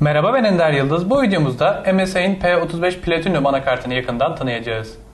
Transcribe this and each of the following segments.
Merhaba ben Ender Yıldız. Bu videomuzda MSI'nin P35 Platinum anakartını yakından tanıyacağız.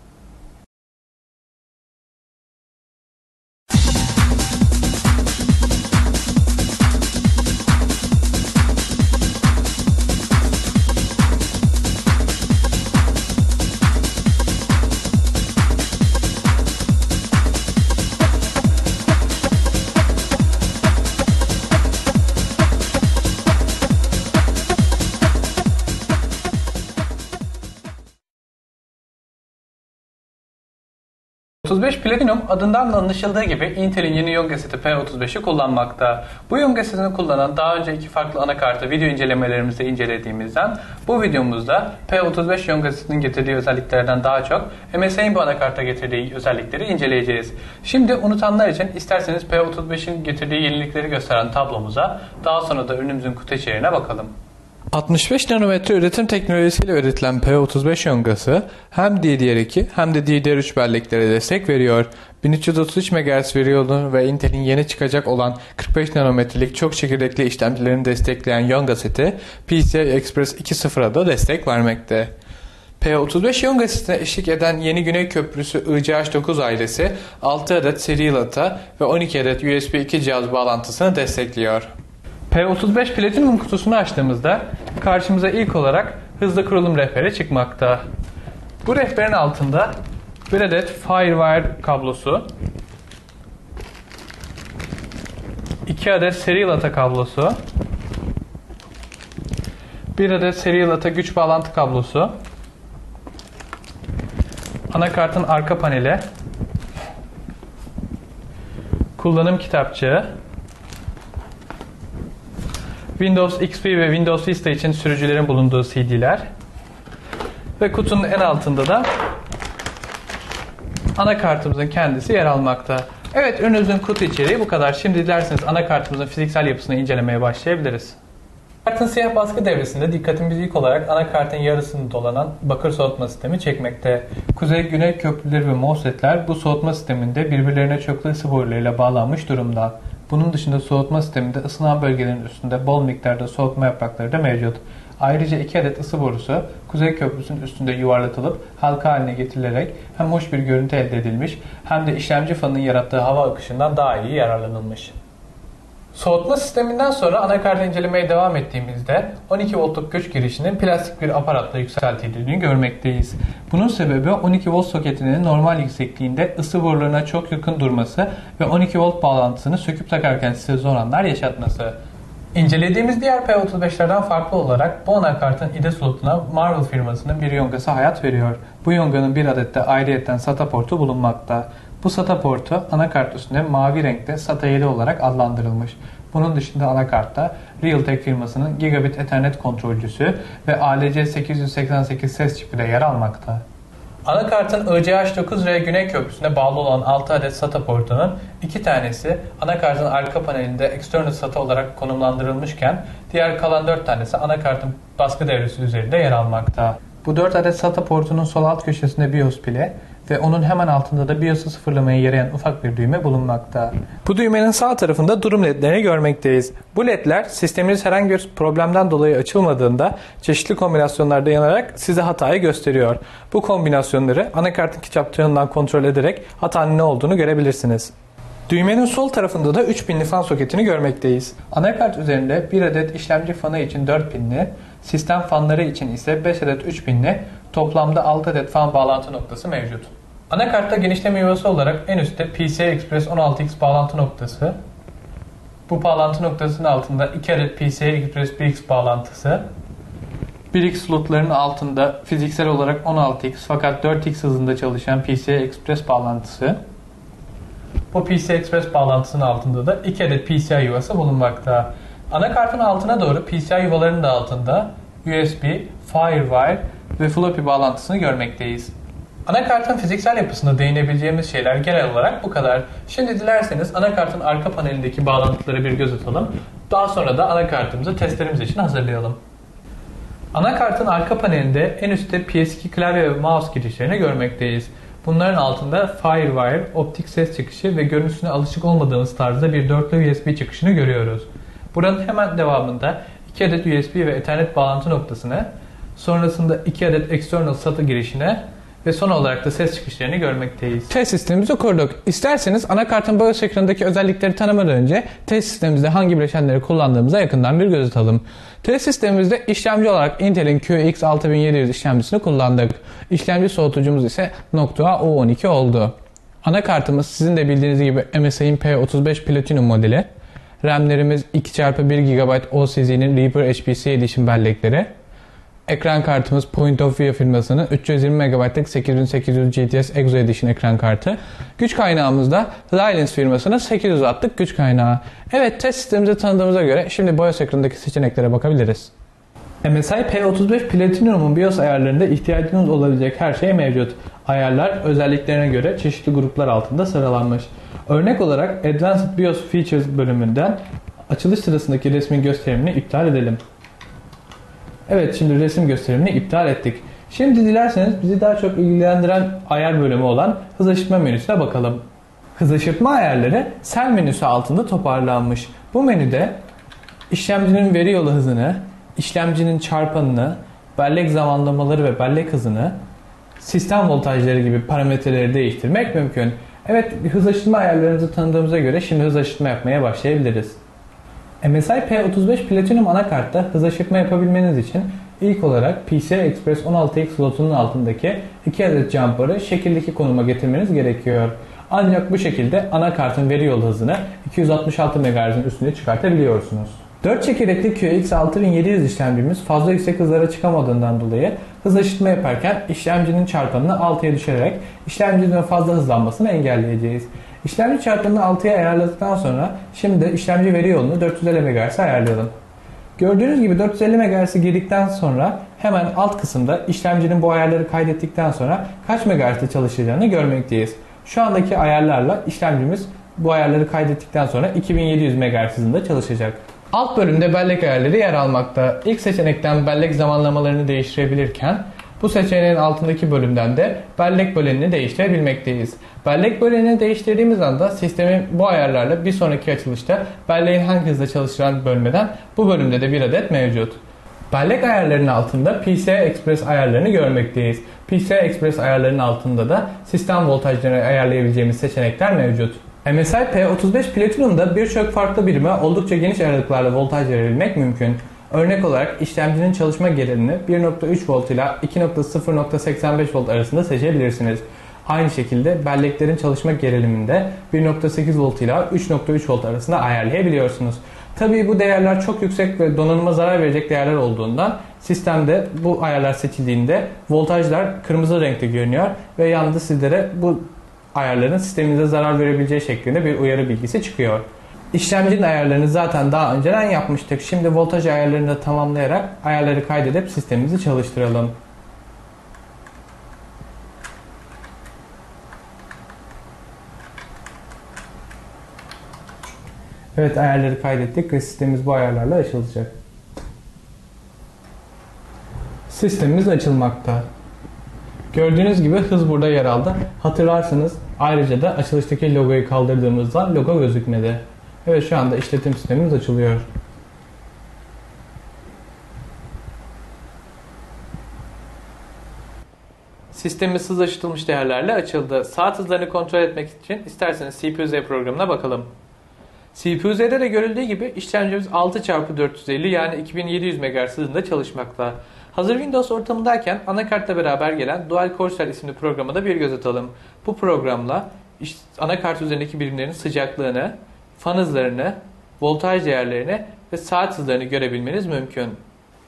P35 Platinum adından da anlaşıldığı gibi Intel'in yeni Yonga seti P35'i kullanmakta. Bu Yonga setini kullanan daha önce iki farklı anakartı video incelemelerimizde incelediğimizden bu videomuzda P35 Yonga setinin getirdiği özelliklerden daha çok MSI'nin bu anakarta getirdiği özellikleri inceleyeceğiz. Şimdi unutanlar için isterseniz P35'in getirdiği yenilikleri gösteren tablomuza daha sonra da ürünümüzün kutu içeriğine bakalım. 65 nanometre üretim teknolojisiyle üretilen P35 yongası hem DDR2 hem de DDR3 belleklere destek veriyor. 1333 MHz veriyordu ve Intel'in yeni çıkacak olan 45 nanometrelik çok çekirdekli işlemcilerini destekleyen yonga seti PCI Express 2.0'a da destek vermekte. P35 yonga setine eşlik eden yeni Güney Köprüsü ICH9 ailesi 6 adet seri LATA ve 12 adet USB 2 cihaz bağlantısını destekliyor. P35 Platinum kutusunu açtığımızda karşımıza ilk olarak hızlı kurulum rehberi çıkmakta. Bu rehberin altında bir adet Firewire kablosu, 2 adet seri LATA kablosu, bir adet seri LATA güç bağlantı kablosu, anakartın arka paneli, kullanım kitapçığı, Windows XP ve Windows Vista için sürücülerin bulunduğu CD'ler. Ve kutunun en altında da anakartımızın kendisi yer almakta. Evet ürünümüzün kutu içeriği bu kadar. Şimdi dilerseniz anakartımızın fiziksel yapısını incelemeye başlayabiliriz. Kartın siyah baskı devresinde dikkatimiz ilk olarak anakartın yarısını dolanan bakır soğutma sistemi çekmekte. Kuzey-güney köprüleri ve MOSFET'ler bu soğutma sisteminde birbirlerine çoklu ısı borularıyla bağlanmış durumda. Bunun dışında soğutma sisteminde ısınan bölgelerin üstünde bol miktarda soğutma yaprakları da mevcut. Ayrıca iki adet ısı borusu Kuzey Köprüsü'nün üstünde yuvarlatılıp halka haline getirilerek hem hoş bir görüntü elde edilmiş hem de işlemci fanının yarattığı hava akışından daha iyi yararlanılmış. Soğutma sisteminden sonra anakartı incelemeye devam ettiğimizde 12 voltluk güç girişinin plastik bir aparatla yükseltildiğini görmekteyiz. Bunun sebebi 12 volt soketinin normal yüksekliğinde ısı borularına çok yakın durması ve 12 volt bağlantısını söküp takarken size zor yaşatması. İncelediğimiz diğer P35'lerden farklı olarak bu anakartın IDE slotuna Marvel firmasının bir yongası hayat veriyor. Bu yonganın bir adet de ayrıyetten SATA portu bulunmakta. Bu SATA portu anakart üstünde mavi renkte SATA 7 olarak adlandırılmış. Bunun dışında anakartta Realtek firmasının Gigabit Ethernet kontrolcüsü ve ALC888 ses çipi de yer almakta. Anakartın ICH9R Güney Köprüsü'ne bağlı olan 6 adet SATA portunun iki tanesi anakartın arka panelinde external SATA olarak konumlandırılmışken diğer kalan 4 tanesi anakartın baskı devresi üzerinde yer almakta. Bu 4 adet SATA portunun sol alt köşesinde BIOS pili, ve onun hemen altında da BIOS'u sıfırlamaya yarayan ufak bir düğme bulunmakta. Bu düğmenin sağ tarafında durum ledlerini görmekteyiz. Bu ledler sisteminiz herhangi bir problemden dolayı açılmadığında çeşitli kombinasyonlarda yanarak size hatayı gösteriyor. Bu kombinasyonları anakartın kitapçığından kontrol ederek hatanın ne olduğunu görebilirsiniz. Düğmenin sol tarafında da 3 pinli fan soketini görmekteyiz. Anakart üzerinde bir adet işlemci fanı için 4 pinli, sistem fanları için ise 5 adet 3 pinli, toplamda 6 adet fan bağlantı noktası mevcut. Anakartta genişleme yuvası olarak en üstte PCI Express 16X bağlantı noktası, bu bağlantı noktasının altında 2 adet PCI Express 1X bağlantısı, 1X slotlarının altında fiziksel olarak 16X fakat 4X hızında çalışan PCI Express bağlantısı, bu PCI Express bağlantısının altında da 2 adet PCI yuvası bulunmakta. Anakartın altına doğru PCI yuvalarının da altında USB, Firewire ve floppy bağlantısını görmekteyiz. Anakartın fiziksel yapısına değinebileceğimiz şeyler genel olarak bu kadar. Şimdi dilerseniz anakartın arka panelindeki bağlantıları bir göz atalım. Daha sonra da anakartımızı testlerimiz için hazırlayalım. Anakartın arka panelinde en üstte PS2 klavye ve mouse girişlerini görmekteyiz. Bunların altında Firewire, optik ses çıkışı ve görüntüsüne alışık olmadığımız tarzda bir dörtlü USB çıkışını görüyoruz. Buranın hemen devamında 2 adet USB ve Ethernet bağlantı noktasını, sonrasında 2 adet external SATA girişine ve son olarak da ses çıkışlarını görmekteyiz. Test sistemimizi kurduk. İsterseniz anakartın BIOS ekranındaki özellikleri tanımadan önce test sistemimizde hangi bileşenleri kullandığımıza yakından bir göz atalım. Test sistemimizde işlemci olarak Intel'in QX 6700 işlemcisini kullandık. İşlemci soğutucumuz ise Noctua U12 oldu. Anakartımız sizin de bildiğiniz gibi MSI'nin P35 Platinum modeli. RAM'lerimiz 2x1 GB OCZ'nin Reaper HPC Edition bellekleri. Ekran kartımız Point of View firmasının 320 MB'lık 8800 GTS Exo Edition ekran kartı. Güç kaynağımız da Lylens firmasının 800 wattlık güç kaynağı. Evet test sistemimizi tanıdığımıza göre şimdi BIOS ekranındaki seçeneklere bakabiliriz. MSI P35 Platinum'un BIOS ayarlarında ihtiyacınız olabilecek her şey mevcut. Ayarlar özelliklerine göre çeşitli gruplar altında sıralanmış. Örnek olarak Advanced BIOS Features bölümünden açılış sırasındaki resmin gösterimini iptal edelim. Evet şimdi resim gösterimini iptal ettik. Şimdi dilerseniz bizi daha çok ilgilendiren ayar bölümü olan hız aşırtma menüsüne bakalım. Hız aşırtma ayarları sel menüsü altında toparlanmış. Bu menüde işlemcinin veri yolu hızını, işlemcinin çarpanını, bellek zamanlamaları ve bellek hızını, sistem voltajları gibi parametreleri değiştirmek mümkün. Evet hız aşırtma ayarlarımızı tanıdığımıza göre şimdi hız aşırtma yapmaya başlayabiliriz. MSI P35 Platinum anakartta hız aşırtma yapabilmeniz için ilk olarak PCI Express 16X slotunun altındaki 2 adet jumper'ı şekildeki konuma getirmeniz gerekiyor. Ancak bu şekilde anakartın veri yolu hızını 266 MHz'in üstüne çıkartabiliyorsunuz. 4 çekirdekli QX 6700 işlemcimiz fazla yüksek hızlara çıkamadığından dolayı hız aşırtma yaparken işlemcinin çarpanını 6'ya düşürerek işlemcinin fazla hızlanmasını engelleyeceğiz. İşlemci çarpanını 6'ya ayarladıktan sonra şimdi işlemci veri yolunu 450 MHz'e ayarlayalım. Gördüğünüz gibi 450 MHz'i girdikten sonra hemen alt kısımda işlemcinin bu ayarları kaydettikten sonra kaç MHz'de çalışacağını görmekteyiz. Şu andaki ayarlarla işlemcimiz bu ayarları kaydettikten sonra 2700 MHz hızında çalışacak. Alt bölümde bellek ayarları yer almakta. İlk seçenekten bellek zamanlamalarını değiştirebilirken bu seçeneğin altındaki bölümden de bellek bölümünü değiştirebilmekteyiz. Bellek bölümünü değiştirdiğimiz anda sistemin bu ayarlarla bir sonraki açılışta belleğin hangi hızda çalıştıran bölmeden bu bölümde de bir adet mevcut. Bellek ayarlarının altında PCI Express ayarlarını görmekteyiz. PCI Express ayarlarının altında da sistem voltajlarını ayarlayabileceğimiz seçenekler mevcut. MSI P35 Platinum'da birçok farklı birime oldukça geniş aralıklarla voltaj verebilmek mümkün. Örnek olarak işlemcinin çalışma gerilimini 1.3 volt ile 2.0.85 volt arasında seçebilirsiniz. Aynı şekilde belleklerin çalışma geriliminde 1.8 volt ile 3.3 volt arasında ayarlayabiliyorsunuz. Tabii bu değerler çok yüksek ve donanıma zarar verecek değerler olduğundan sistemde bu ayarlar seçildiğinde voltajlar kırmızı renkte görünüyor ve yanında sizlere bu ayarların sisteminize zarar verebileceği şeklinde bir uyarı bilgisi çıkıyor. İşlemcinin ayarlarını zaten daha önceden yapmıştık. Şimdi voltaj ayarlarını da tamamlayarak ayarları kaydedip sistemimizi çalıştıralım. Evet ayarları kaydettik ve sistemimiz bu ayarlarla açılacak. Sistemimiz açılmakta. Gördüğünüz gibi hız burada yer aldı. Hatırlarsanız ayrıca da açılıştaki logoyu kaldırdığımızda logo gözükmedi. Evet şu anda işletim sistemimiz açılıyor. Sistemimiz hız aşıtılmış değerlerle açıldı. Saat hızlarını kontrol etmek için isterseniz CPU-Z programına bakalım. CPU-Z'de de görüldüğü gibi işlemcimiz 6x450 yani 2700 MHz hızında çalışmakta. Hazır Windows ortamındayken anakartla beraber gelen Dual Core Cell isimli programa da bir göz atalım. Bu programla anakart üzerindeki birimlerin sıcaklığını, fan hızlarını, voltaj değerlerini ve saat hızlarını görebilmeniz mümkün.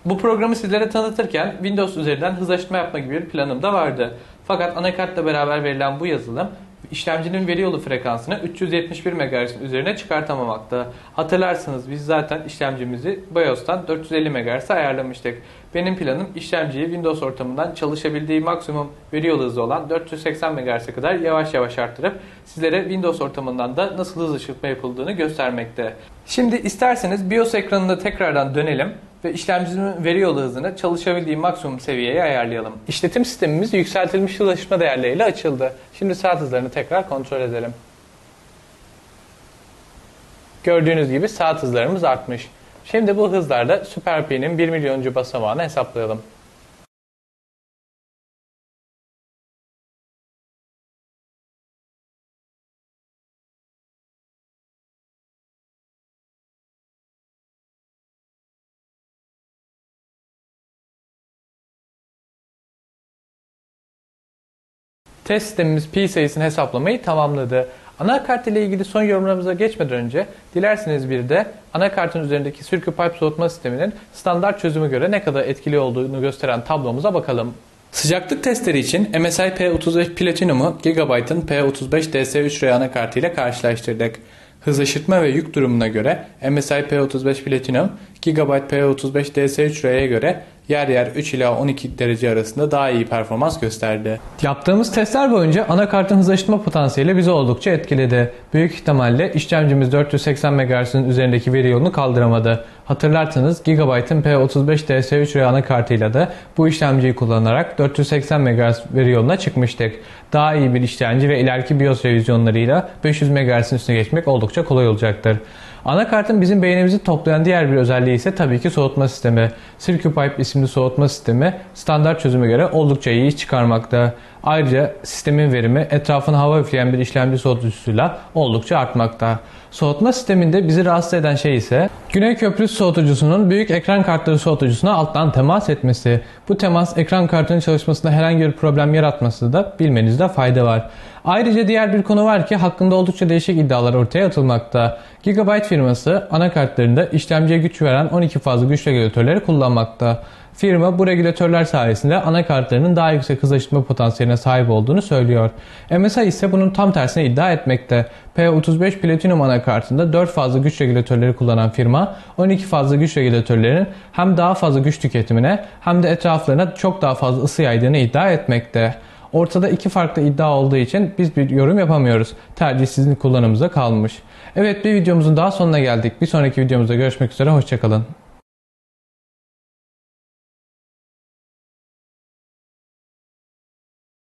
Bu programı sizlere tanıtırken Windows üzerinden hız açma yapma gibi bir planım da vardı. Fakat anakartla beraber verilen bu yazılım işlemcinin veri yolu frekansını 371 MHz'in üzerine çıkartamamakta. Hatırlarsınız biz zaten işlemcimizi BIOS'tan 450 MHz'e ayarlamıştık. Benim planım işlemciyi Windows ortamından çalışabildiği maksimum veri yolu hızı olan 480 MHz'e kadar yavaş yavaş arttırıp sizlere Windows ortamından da nasıl hız ışıtma yapıldığını göstermekte. Şimdi isterseniz BIOS ekranında tekrardan dönelim ve işlemcimizin veri yolu hızını çalışabildiği maksimum seviyeye ayarlayalım. İşletim sistemimiz yükseltilmiş aşırtma değerleriyle açıldı. Şimdi saat hızlarını tekrar kontrol edelim. Gördüğünüz gibi saat hızlarımız artmış. Şimdi bu hızlarda Super Pi'nin 1 milyoncu basamağını hesaplayalım. Test sistemimiz pi sayısını hesaplamayı tamamladı. Anakart ile ilgili son yorumlarımıza geçmeden önce dilerseniz bir de anakartın üzerindeki CircuitPipe soğutma sisteminin standart çözümü göre ne kadar etkili olduğunu gösteren tablomuza bakalım. Sıcaklık testleri için MSI P35 Platinum'u Gigabyte'ın P35 DS3R anakartı ile karşılaştırdık. Hız aşırtma ve yük durumuna göre MSI P35 Platinum, Gigabyte P35 DS3R'ye göre yer yer 3 ila 12 derece arasında daha iyi performans gösterdi. Yaptığımız testler boyunca anakartın hız aşırtma potansiyeli bizi oldukça etkiledi. Büyük ihtimalle işlemcimiz 480 MHz'in üzerindeki veri yolunu kaldıramadı. Hatırlarsanız Gigabyte'ın P35 DS3R anakartıyla da bu işlemciyi kullanarak 480 MHz veri yoluna çıkmıştık. Daha iyi bir işlemci ve ileriki BIOS revizyonlarıyla 500 MHz'in üstüne geçmek oldukça kolay olacaktır. Anakartın bizim beynimizi toplayan diğer bir özelliği ise tabii ki soğutma sistemi. CircuitPipe isimli soğutma sistemi standart çözüme göre oldukça iyi iş çıkarmakta. Ayrıca sistemin verimi etrafını hava üfleyen bir işlemci soğutucusuyla oldukça artmakta. Soğutma sisteminde bizi rahatsız eden şey ise Güney Köprüsü soğutucusunun büyük ekran kartları soğutucusuna alttan temas etmesi. Bu temas ekran kartının çalışmasında herhangi bir problem yaratması da bilmenizde fayda var. Ayrıca diğer bir konu var ki hakkında oldukça değişik iddialar ortaya atılmakta. Gigabyte firması anakartlarında işlemciye güç veren 12 fazla güç regülatörleri kullanmakta. Firma bu regülatörler sayesinde anakartlarının daha yüksek hız aşıtma potansiyeline sahip olduğunu söylüyor. MSI ise bunun tam tersine iddia etmekte. P35 Platinum anakartında 4 fazla güç regülatörleri kullanan firma 12 fazla güç regülatörlerinin hem daha fazla güç tüketimine hem de etraflarına çok daha fazla ısı yaydığını iddia etmekte. Ortada iki farklı iddia olduğu için biz bir yorum yapamıyoruz. Tercih sizin kullanımıza kalmış. Evet bir videomuzun daha sonuna geldik. Bir sonraki videomuzda görüşmek üzere. Hoşçakalın.